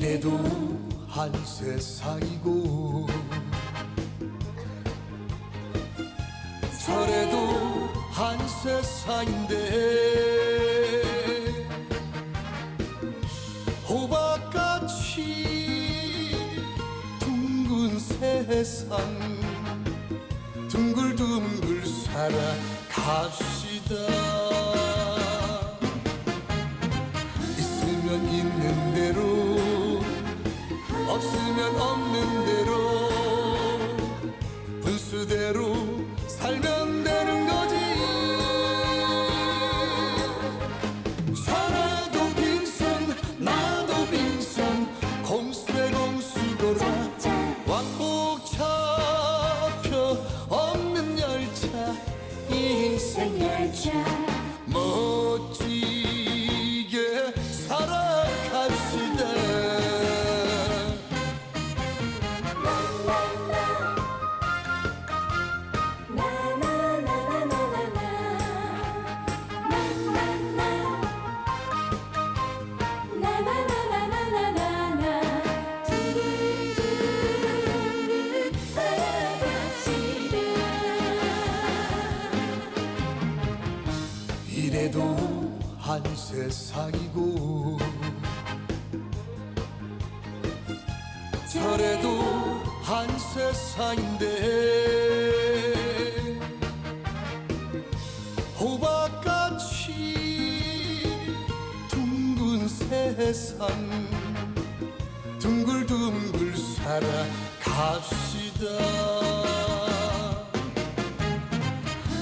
이래도 한 세상이고 저래도 한 세상인데 호박같이 둥근 세상 둥글둥글 살아갑시다. 있으면 있는 대로 없으면 없는 대로 분수대로 살면 되는 인생 이래도 한 세상이고 저래도 한 세상인데 호박같이 둥근 세상 둥글둥글 살아갑시다.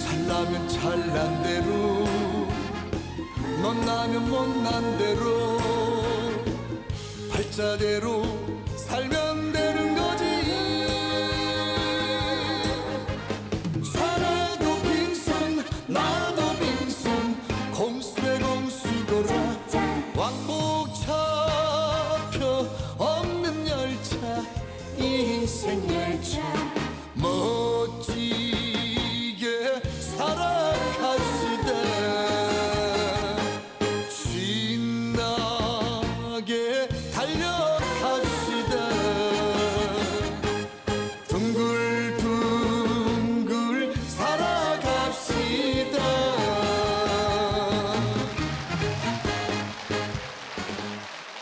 잘나면 잘난 대로 못나면 못난 대로. 팔자대로 살면